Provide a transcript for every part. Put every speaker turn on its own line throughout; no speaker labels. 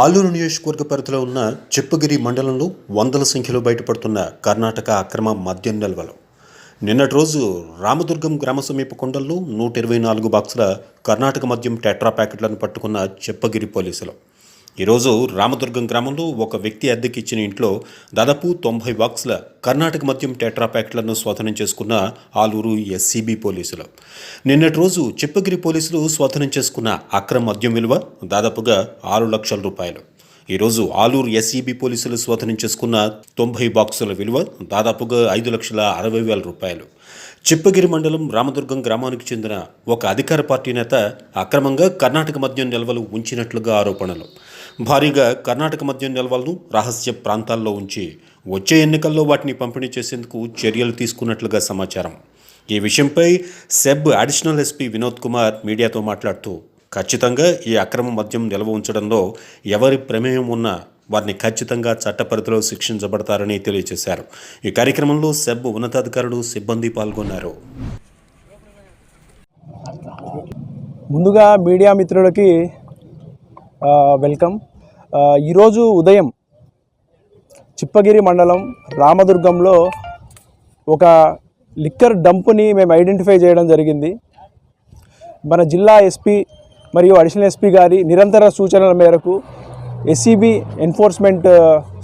ఆలూరు నియోజకవర్గ పరిధిలో ఉన్న చిప్పగిరి మండలంలో వందల సంఖ్యలో బయటపడుతున్న కర్ణాటక అక్రమ మద్యం నిల్వలు. నిన్నటి రోజు రామదుర్గం గ్రామ సమీప కొండల్లో నూట ఇరవై నాలుగు బాక్సుల కర్ణాటక మద్యం టెట్రా ప్యాకెట్లను పట్టుకున్న చిప్పగిరి పోలీసులు. ఈరోజు రామదుర్గం గ్రామంలో ఒక వ్యక్తి అద్దెకి ఇచ్చిన ఇంట్లో దాదాపు తొంభై బాక్సుల కర్ణాటక మద్యం టెట్రా ప్యాకెట్లను స్వాధీనం చేసుకున్న ఆలూరు ఎస్సీబీ పోలీసులు. నిన్నటి రోజు చిప్పగిరి పోలీసులు స్వాధీనం చేసుకున్న అక్రమ మద్యం విలువ దాదాపుగా ఆరు లక్షల రూపాయలు. ఈరోజు ఆలూరు ఎస్ఈబి పోలీసులు స్వాధీనం చేసుకున్న తొంభై బాక్సుల విలువ దాదాపుగా ఐదు లక్షల అరవై వేల రూపాయలు. చిప్పగిరి మండలం రామదుర్గం గ్రామానికి చెందిన ఒక అధికార పార్టీ నేత అక్రమంగా కర్ణాటక మద్యం నిల్వలు ఉంచినట్లుగా ఆరోపణలు. భారీగా కర్ణాటక మద్యం నిల్వలను రహస్య ప్రాంతాల్లో ఉంచి వచ్చే ఎన్నికల్లో వాటిని పంపిణీ చేసేందుకు చర్యలు తీసుకున్నట్లుగా సమాచారం. ఈ విషయంపై SEB additional SP Vinod Kumar మీడియాతో మాట్లాడుతూ ఖచ్చితంగా ఈ అక్రమ మద్యం నిల్వ ఉంచడంలో ఎవరి ప్రమేయం ఉన్నా వారిని ఖచ్చితంగా చట్ట పరిధిలో శిక్షించబడతారని తెలియజేశారు. ఈ కార్యక్రమంలో సెబ్ ఉన్నతాధికారులు సిబ్బంది పాల్గొన్నారు.
ముందుగా మీడియా మిత్రులకి వెల్కమ్. ఈరోజు ఉదయం చిప్పగిరి మండలం రామదుర్గంలో ఒక లిక్కర్ డంప్ని మేము ఐడెంటిఫై చేయడం జరిగింది. మన జిల్లా ఎస్పీ మరియు అడిషనల్ ఎస్పీ గారి నిరంతర సూచనల మేరకు ఎస్సీబీ ఎన్ఫోర్స్మెంట్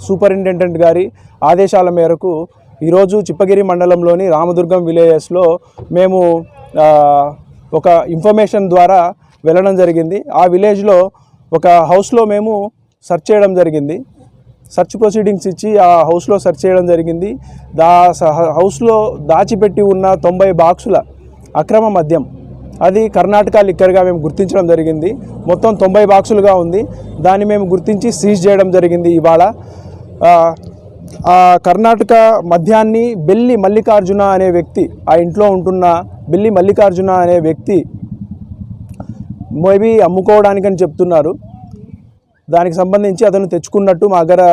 సూపరింటెండెంట్ గారి ఆదేశాల మేరకు ఈరోజు చిప్పగిరి మండలంలోని రామదుర్గం విలేజెస్లో మేము uh, ఒక ఇన్ఫర్మేషన్ ద్వారా వెళ్ళడం జరిగింది. ఆ విలేజ్లో ఒక హౌస్లో మేము సెర్చ్ చేయడం జరిగింది. సెర్చ్ ప్రొసీడింగ్స్ ఇచ్చి ఆ హౌస్లో సెర్చ్ చేయడం జరిగింది. దా స- హౌస్లో దాచిపెట్టి ఉన్న తొంభై బాక్సుల అక్రమ మద్యం అది కర్ణాటక లిక్కర్గా మేము గుర్తించడం జరిగింది. మొత్తం తొంభై బాక్సులుగా ఉంది. దాన్ని మేము గుర్తించి సీజ్ చేయడం జరిగింది ఇవాళ. కర్ణాటక మద్యాన్ని బెల్లి మల్లికార్జున అనే వ్యక్తి ఆ ఇంట్లో ఉంటున్న బెల్లి మల్లికార్జున అనే వ్యక్తి మేబీ అమ్ముకోవడానికని చెప్తున్నారు. దానికి సంబంధించి అతను తెచ్చుకున్నట్టు మా దగ్గర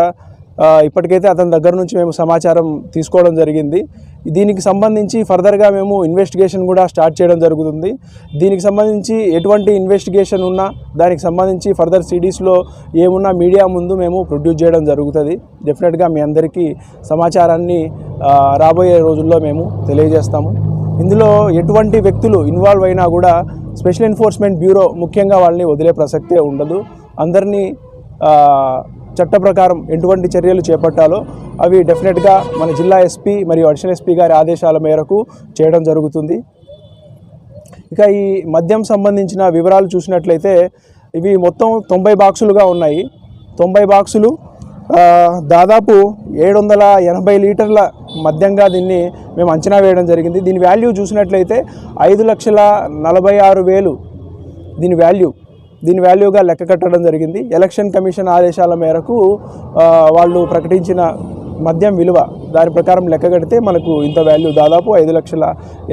ఇప్పటికైతే అతని దగ్గర నుంచి మేము సమాచారం తీసుకోవడం జరిగింది. దీనికి సంబంధించి ఫర్దర్గా మేము ఇన్వెస్టిగేషన్ కూడా స్టార్ట్ చేయడం జరుగుతుంది. దీనికి సంబంధించి ఎటువంటి ఇన్వెస్టిగేషన్ ఉన్నా దానికి సంబంధించి ఫర్దర్ సిడీస్లో ఏమున్నా మీడియా ముందు మేము ప్రొడ్యూస్ చేయడం జరుగుతుంది. డెఫినెట్గా మీ అందరికీ సమాచారాన్ని రాబోయే రోజుల్లో మేము తెలియజేస్తాము. ఇందులో ఎటువంటి వ్యక్తులు ఇన్వాల్వ్ అయినా కూడా స్పెషల్ ఎన్ఫోర్స్మెంట్ బ్యూరో ముఖ్యంగా వాళ్ళని వదిలే ప్రసక్తే ఉండదు. అందరినీ చట్ట ప్రకారం ఎటువంటి చర్యలు చేపట్టాలో అవి డెఫినెట్గా మన జిల్లా ఎస్పీ మరియు అడిషనల్ ఎస్పీ గారి ఆదేశాల మేరకు చేయడం జరుగుతుంది. ఇక ఈ మద్యం సంబంధించిన వివరాలు చూసినట్లయితే ఇవి మొత్తం తొంభై బాక్సులుగా ఉన్నాయి. తొంభై బాక్సులు దాదాపు ఏడు వందల ఎనభై లీటర్ల మద్యంగా దీన్ని మేము అంచనా వేయడం జరిగింది. దీని వాల్యూ చూసినట్లయితే ఐదు లక్షల నలభై ఆరు వేలు దీని వాల్యూ దీని వాల్యూగా లెక్క కట్టడం జరిగింది. ఎలక్షన్ కమిషన్ ఆదేశాల మేరకు వాళ్ళు ప్రకటించిన మద్యం విలువ దాని ప్రకారం లెక్క కడితే మనకు ఇంత వాల్యూ దాదాపు ఐదు లక్షల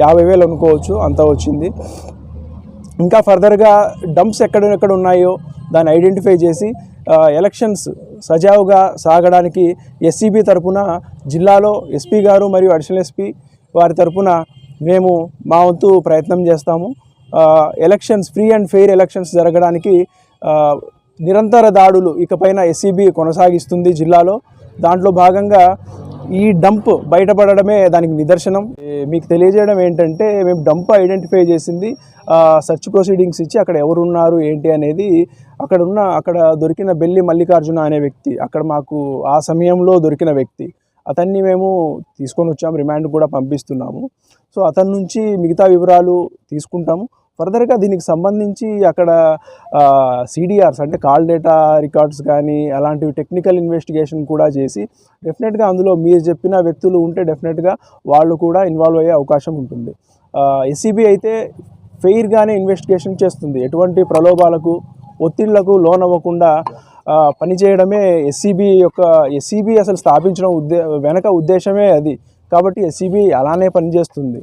యాభై వేలు అనుకోవచ్చు అంత వచ్చింది. ఇంకా ఫర్దర్గా డంప్స్ ఎక్కడెక్కడ ఉన్నాయో దాన్ని ఐడెంటిఫై చేసి ఎలక్షన్స్ సజావుగా సాగడానికి ఎస్సీబీ తరపున జిల్లాలో ఎస్పీ గారు మరియు అడిషనల్ ఎస్పీ వారి తరపున మేము మా వంతు ప్రయత్నం చేస్తాము. Elections free and fair elections జరగడానికి నిరంతర దాడులు ఇకపైన ఎస్సీబీ కొనసాగిస్తుంది జిల్లాలో. దాంట్లో భాగంగా ఈ డంప్ బయటపడడమే దానికి నిదర్శనం. మీకు తెలియజేయడం ఏంటంటే మేము డంప్ ఐడెంటిఫై చేసింది సర్చ్ ప్రొసీడింగ్స్ ఇచ్చి అక్కడ ఎవరు ఉన్నారు ఏంటి అనేది అక్కడ ఉన్న అక్కడ దొరికిన బెల్లి మల్లికార్జున అనే వ్యక్తి అక్కడ మాకు ఆ సమయంలో దొరికిన వ్యక్తి. అతన్ని మేము తీసుకొని వచ్చాము రిమాండ్ కూడా పంపిస్తున్నాము. సో అతని నుంచి మిగతా వివరాలు తీసుకుంటాము. ఫర్దర్గా దీనికి సంబంధించి అక్కడ సిడిఆర్స్ అంటే కాల్ డేటా రికార్డ్స్ కానీ అలాంటివి టెక్నికల్ ఇన్వెస్టిగేషన్ కూడా చేసి డెఫినెట్గా అందులో మీరు చెప్పిన వ్యక్తులు ఉంటే డెఫినెట్గా వాళ్ళు కూడా ఇన్వాల్వ్ అయ్యే అవకాశం ఉంటుంది. ఎస్సీబీ అయితే ఫెయిర్గానే ఇన్వెస్టిగేషన్ చేస్తుంది. ఎటువంటి ప్రలోభాలకు ఒత్తిళ్ళకు లోన్ అవ్వకుండా పనిచేయడమే ఎస్సీబీ యొక్క ఎస్సీబీ అసలు స్థాపించడం ఉద్దే వెనక ఉద్దేశమే అది. కాబట్టి ఎస్సీబీ అలానే పనిచేస్తుంది.